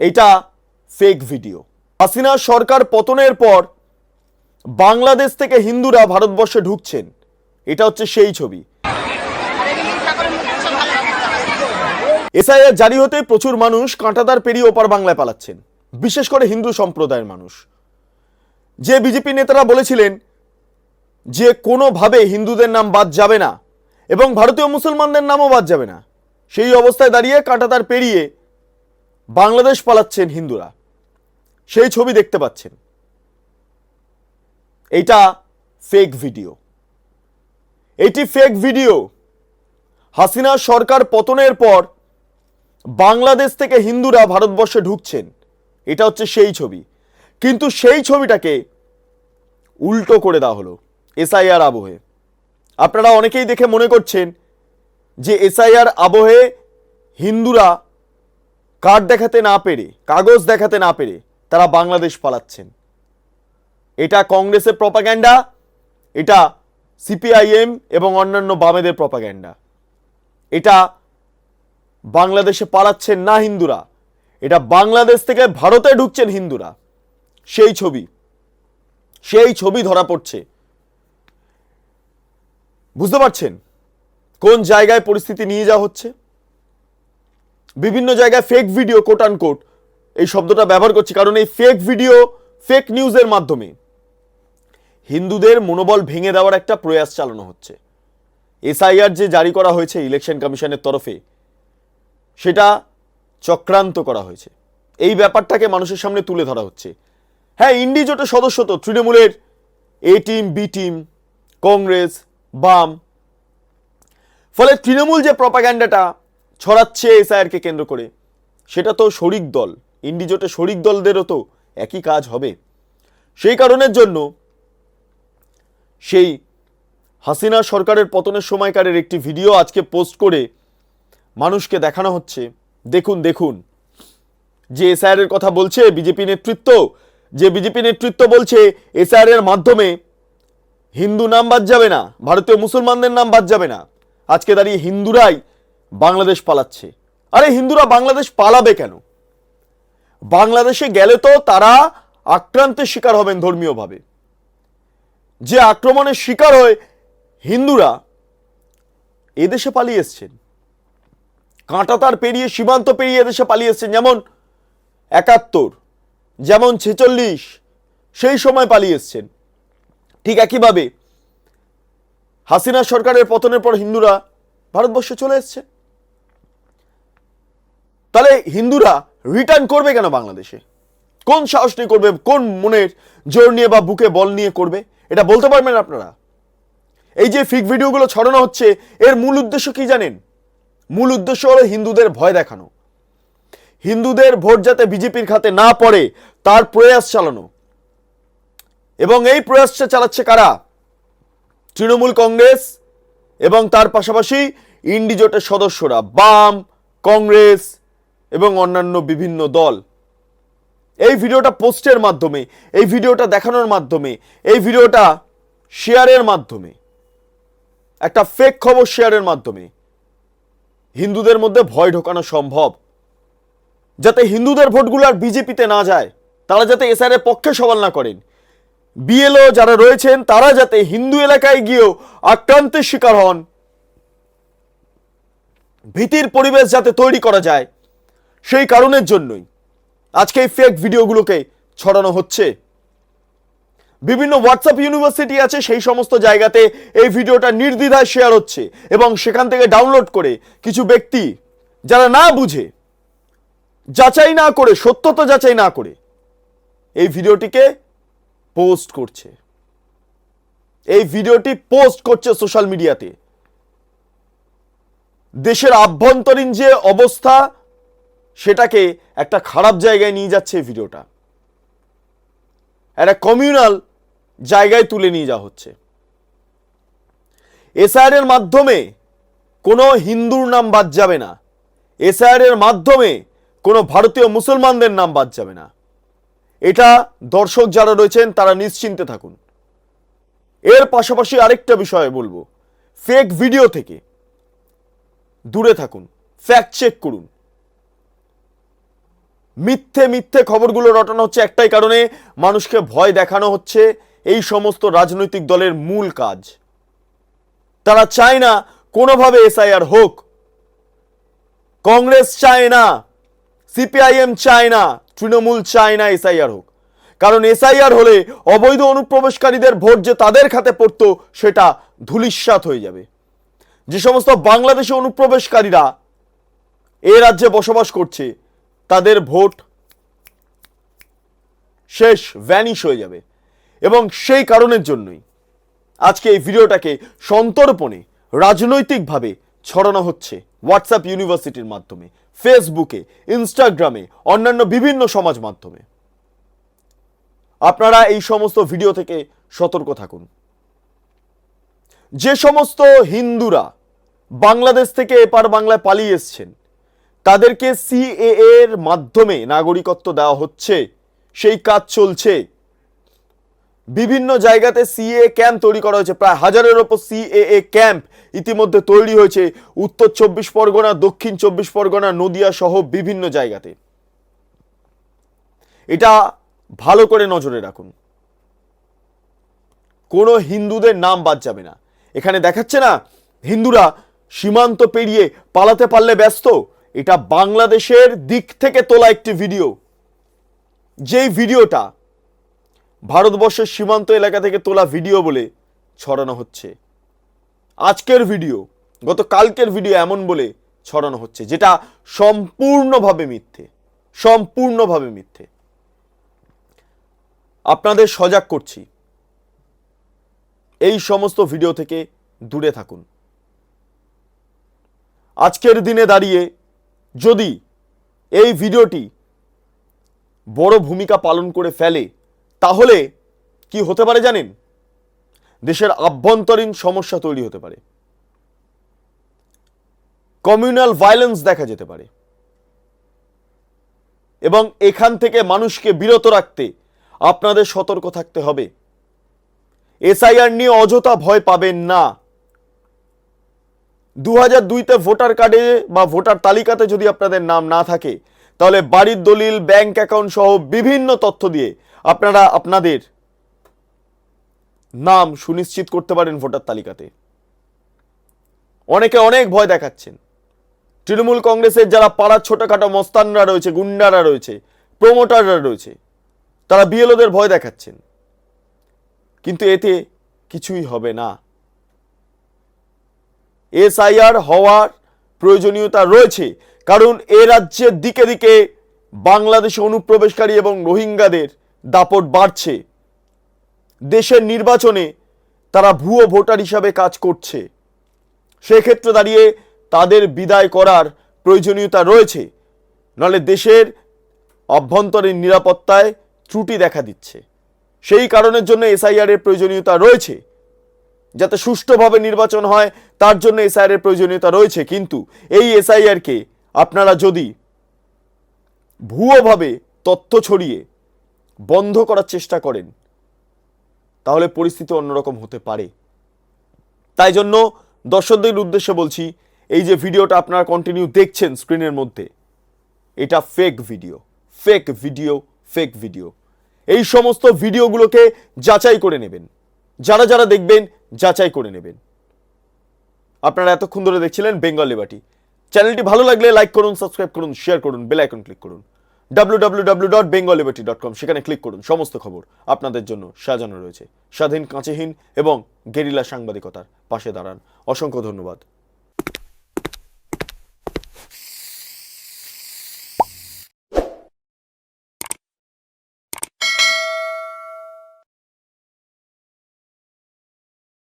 এটা fake video Hasina সরকার পতনের পর বাংলাদেশ থেকে হিন্দুরা ভারতবর্ষে ঢুকছেন। এটা হচ্ছে সেই ছবি। এসআইআর জারি হতে প্রচুর মানুষ কাঁটাতার পেরিয়ে ওপার বাংলায় পালাচ্ছেন, বিশেষ করে হিন্দু সম্প্রদায়ের মানুষ। যে বিজেপি নেতারা বলেছিলেন যে কোনোভাবে হিন্দুদের নাম বাদ যাবে না এবং ভারতীয় মুসলমানদের নামও বাদ যাবে না, সেই অবস্থায় দাঁড়িয়ে কাঁটাতার পেরিয়ে বাংলাদেশ পালাচ্ছেন হিন্দুরা। সেই ছবি দেখতে পাচ্ছেন। এইটা ফেক ভিডিও এটি ফেক ভিডিও হাসিনা সরকার পতনের পর বাংলাদেশ থেকে হিন্দুরা ভারতবর্ষে ঢুকছেন। এটা হচ্ছে সেই ছবি। কিন্তু সেই ছবিটাকে উল্টো করে দেওয়া হলো এসআইআর আবহে। আপনারা অনেকেই দেখে মনে করছেন যে এসআইআর আবহে হিন্দুরা কার্ড দেখাতে না পেরে, কাগজ দেখাতে না পেরে তারা বাংলাদেশ পালাচ্ছেন। এটা কংগ্রেসের প্রপাগ্যান্ডা এটা সিপিআইএম এবং অন্যান্য বামেদের প্রপাগ্যান্ডা এটা বাংলাদেশে পালাচ্ছেন না হিন্দুরা, এটা বাংলাদেশ থেকে ভারতে ঢুকছেন হিন্দুরা। সেই ছবি সেই ছবি ধরা পড়ছে। বুঝতে পারছেন? কোন জায়গায় পরিস্থিতি নিয়ে যাওয়া হচ্ছে? বিভিন্ন জায়গায় ফেক ভিডিও কোট আন কোট এই শব্দটা ব্যবহার করছি। কারণ এই ফেক ভিডিও ফেক নিউজের মাধ্যমে হিন্দুদের মনোবল ভেঙে দেওয়ার একটা প্রয়াস চালানো হচ্ছে। এসআইআর যে জারি করা হয়েছে ইলেকশন কমিশনের তরফে, সেটা চক্রান্ত করা হয়েছে। এই ব্যাপারটাকে মানুষের সামনে তুলে ধরা হচ্ছে। হ্যাঁ ইন্ডি জোটের সদস্য তো, তৃণমূলের A team B team Congress বাম। ফলে তৃণমূল যে প্রপাগ্যান্ডাটা ছড়াচ্ছে এসআইআরকে কেন্দ্র করে। সেটা তো শরিক দল। ইন্ডি জোটের শরিক দলদেরও তো একই কাজ হবে। সেই কারণের জন্য সেই হাসিনা সরকারের পতনের সময়কারের একটি ভিডিও আজকে পোস্ট করে মানুষকে দেখানো হচ্ছে। দেখুন দেখুন। যে এসআইআর এর কথা বলছে বিজেপি নেতৃত্ব, যে বিজেপি নেতৃত্ব বলছে এসআইআর এর মাধ্যমে হিন্দু নাম বাদ যাবে না, ভারতীয় মুসলমানদের নাম বাদ যাবে না। আজকে দাঁড়িয়ে হিন্দুরাই বাংলাদেশ পালাচ্ছে। আরে হিন্দুরা বাংলাদেশ পালাবে কেন? বাংলাদেশে গেলে তো তারা আক্রান্তের শিকার হবেন ধর্মীয়ভাবে। যে আক্রমণের শিকার হয়ে হিন্দুরা এদেশে পালিয়ে এসছেন। কাঁটাতার পেরিয়ে, সীমান্ত পেরিয়ে এদেশে পালিয়ে এসছেন। যেমন একাত্তর, যেমন ছেচল্লিশ, সেই সময় পালিয়ে এসছেন। ঠিক একইভাবে হাসিনা সরকারের পতনের পর হিন্দুরা ভারতবর্ষে চলে এসছে। তাহলে হিন্দুরা রিটার্ন করবে কেন বাংলাদেশে? কোন সাহস নিয়ে করবে? কোন মনের জোর নিয়ে বা বুকে বল নিয়ে করবে? এটা বলতে পারবেন আপনারা? এই যে ফিক ভিডিওগুলো ছড়ানো হচ্ছে, এর মূল উদ্দেশ্য কি জানেন? মূল উদ্দেশ্য হলো হিন্দুদের ভয় দেখানো। হিন্দুদের ভোট যাতে বিজেপির খাতে না পড়ে, তার প্রয়াস চালানো। এবং এই প্রয়াসটা চালাচ্ছে কারা? তৃণমূল কংগ্রেস এবং তার পাশাপাশি ইন্ডিজোটের সদস্যরা, বাম, কংগ্রেস এবং অন্যান্য বিভিন্ন দল। এই ভিডিওটা পোস্টের মাধ্যমে, এই ভিডিওটা দেখানোর মাধ্যমে, এই ভিডিওটা শেয়ারের মাধ্যমে, একটা ফেক খবর শেয়ারের মাধ্যমে হিন্দুদের মধ্যে ভয় ঢোকানো সম্ভব। যাতে হিন্দুদের ভোটগুলো আর বিজেপিতে না যায়, তারা যাতে এসআর এর পক্ষে সওয়াল না করেন। বিএলও যারা রয়েছেন, তারা যাতে হিন্দু এলাকায় গিয়েও আক্রান্তের শিকার হন। ভীতির পরিবেশ যাতে তৈরি করা যায়। সেই কারণের জন্যই আজকে এই ফেক ভিডিওগুলোকে ছড়ানো হচ্ছে। বিভিন্ন হোয়াটসঅ্যাপ ইউনিভার্সিটি আছে, সেই সমস্ত জায়গাতে এই ভিডিওটা নির্দ্বিধায় শেয়ার হচ্ছে এবং সেখান থেকে ডাউনলোড করে কিছু ব্যক্তি যারা না বুঝে, যাচাই না করে, সত্যতা যাচাই না করে এই ভিডিওটিকে পোস্ট করছে। এই ভিডিওটি পোস্ট করছে সোশ্যাল মিডিয়াতে দেশের আভ্যন্তরীণ যে অবস্থা সেটাকে একটা খারাপ জায়গায় নিয়ে যাচ্ছে ভিডিওটা। একটা কমিউনাল জায়গায় তুলে নিয়ে যাওয়া হচ্ছে। এসআর এর মাধ্যমে কোনো হিন্দুর নাম বাদ যাবে না। এসআর এর মাধ্যমে কোনো ভারতীয় মুসলমানদের নাম বাদ যাবে না। এটা দর্শক যারা রয়েছেন, তারা নিশ্চিন্তে থাকুন। এর পাশাপাশি আরেকটা বিষয় বলব। ফেক ভিডিও থেকে দূরে থাকুন। ফ্যাক্ট চেক করুন। মিথ্যে মিথ্যে খবরগুলো রটানো হচ্ছে একটাই কারণে মানুষকে ভয় দেখানো হচ্ছে এই সমস্ত রাজনৈতিক দলের মূল কাজ। তারা চায় না কোনোভাবে এসআইআর হোক। কংগ্রেস চায় না, সিপিআইএম চায় না, তৃণমূল চায় না এসআইআর হোক। কারণ এসআইআর হলে অবৈধ অনুপ্রবেশকারীদের ভোট যে তাদের খাতে পড়তো, সেটা ধূলিস্যাৎ হয়ে যাবে। যে সমস্ত বাংলাদেশি অনুপ্রবেশকারীরা এ রাজ্যে বসবাস করছে তাদের ভোট শেষ ভ্যানিশ হয়ে যাবে। এবং সেই কারণের জন্যই আজকে এই ভিডিওটাকে সন্তর্পণে রাজনৈতিকভাবে ছড়ানো হচ্ছে হোয়াটসঅ্যাপ ইউনিভার্সিটির মাধ্যমে ফেসবুকে ইনস্টাগ্রামে অন্যান্য বিভিন্ন সমাজ মাধ্যমে। আপনারা এই সমস্ত ভিডিও থেকে সতর্ক থাকুন। যে সমস্ত হিন্দুরা বাংলাদেশ থেকে এপার বাংলায় পালিয়ে এসছেন তাদেরকে সিএ এর মাধ্যমে নাগরিকত্ব দেওয়া হচ্ছে। সেই কাজ চলছে। বিভিন্ন জায়গাতে সিএ ক্যাম্প তৈরি করা হয়েছে। প্রায় হাজারের ওপর সিএএ ক্যাম্প ইতিমধ্যে তৈরি হয়েছে। উত্তর চব্বিশ পরগনা, দক্ষিণ চব্বিশ পরগনা, নদিয়া সহ বিভিন্ন জায়গাতে। এটা ভালো করে নজরে রাখুন। কোনো হিন্দুদের নাম বাদ যাবে না। এখানে দেখাচ্ছে না, হিন্দুরা সীমান্ত পেরিয়ে পালাতে পারলে ব্যস্ত। এটা বাংলাদেশের দিক থেকে তোলা একটি ভিডিও। যেই ভিডিওটা ভারতবর্ষের সীমান্ত এলাকা থেকে তোলা ভিডিও বলে ছড়ানো হচ্ছে। আজকের ভিডিও, গত কালকের ভিডিও এমন বলে ছড়ানো হচ্ছে, যেটা সম্পূর্ণভাবে মিথ্যে সম্পূর্ণভাবে মিথ্যে। আপনাদের সজাগ করছি, এই সমস্ত ভিডিও থেকে দূরে থাকুন। আজকের দিনে দাঁড়িয়ে যদি এই ভিডিওটি বড় ভূমিকা পালন করে ফেলে, তাহলে কি হতে পারে জানেন? দেশের আভ্যন্তরীণ সমস্যা তৈরি হতে পারে। কমিউনাল ভায়োলেন্স দেখা যেতে পারে। এবং এখান থেকে মানুষকে বিরত রাখতে আপনাদের সতর্ক থাকতে হবে। এসআইআর নিয়ে অযথা ভয় পাবেন না। দু হাজার দুইতে ভোটার কার্ডে বা ভোটার তালিকাতে যদি আপনাদের নাম না থাকে, তাহলে বাড়ির দলিল, ব্যাংক অ্যাকাউন্ট সহ বিভিন্ন তথ্য দিয়ে আপনারা আপনাদের নাম সুনিশ্চিত করতে পারেন ভোটার তালিকাতে। অনেকে অনেক ভয় দেখাচ্ছেন। তৃণমূল কংগ্রেসের যারা পাড়ার ছোটখাটো মস্তানরা রয়েছে, গুন্ডারা রয়েছে, প্রমোটাররা রয়েছে, তারা বিএলওদের ভয় দেখাচ্ছেন। কিন্তু এতে কিছুই হবে না। এসআইআর হওয়ার প্রয়োজনীয়তা রয়েছে, কারণ এ রাজ্যের দিকে দিকে বাংলাদেশে অনুপ্রবেশকারী এবং রোহিঙ্গাদের দাপট বাড়ছে। দেশের নির্বাচনে তারা ভুয়ো ভোটার হিসাবে কাজ করছে। সেক্ষেত্রে দাঁড়িয়ে তাদের বিদায় করার প্রয়োজনীয়তা রয়েছে, নাহলে দেশের অভ্যন্তরীণ নিরাপত্তায় ত্রুটি দেখা দিচ্ছে। সেই কারণের জন্য এসআইআর এর প্রয়োজনীয়তা রয়েছে। যাতে সুষ্ঠুভাবে নির্বাচন হয়, তার জন্য এসআইআর এর প্রয়োজনীয়তা রয়েছে। কিন্তু এই এসআইআর কে আপনারা যদি ভুয়োভাবে তথ্য ছড়িয়ে বন্ধ করার চেষ্টা করেন, তাহলে পরিস্থিতি অন্যরকম হতে পারে। তাই জন্য দর্শকদের উদ্দেশ্যে বলছি, এই যে ভিডিওটা আপনারা কন্টিনিউ দেখছেন স্ক্রিনের মধ্যে, এটা fake video fake video fake video এই সমস্ত ভিডিওগুলোকে যাচাই করে নেবেন। যারা যারা দেখবেন, যাচাই করে নেবেন। আপনারা এতক্ষণ ধরে দেখছিলেন বেঙ্গল লিবার্টি চ্যানেলটি ভালো লাগলে লাইক করুন, সাবস্ক্রাইব করুন শেয়ার করুন বেল আইকন ক্লিক করুন। www.bengalliberty.com সেখানে ক্লিক করুন। সমস্ত খবর আপনাদের জন্য সাজানো রয়েছে। স্বাধীন, কাঁচেহীন এবং গেরিলা সাংবাদিকতার পাশে দাঁড়ান। অসংখ্য ধন্যবাদ।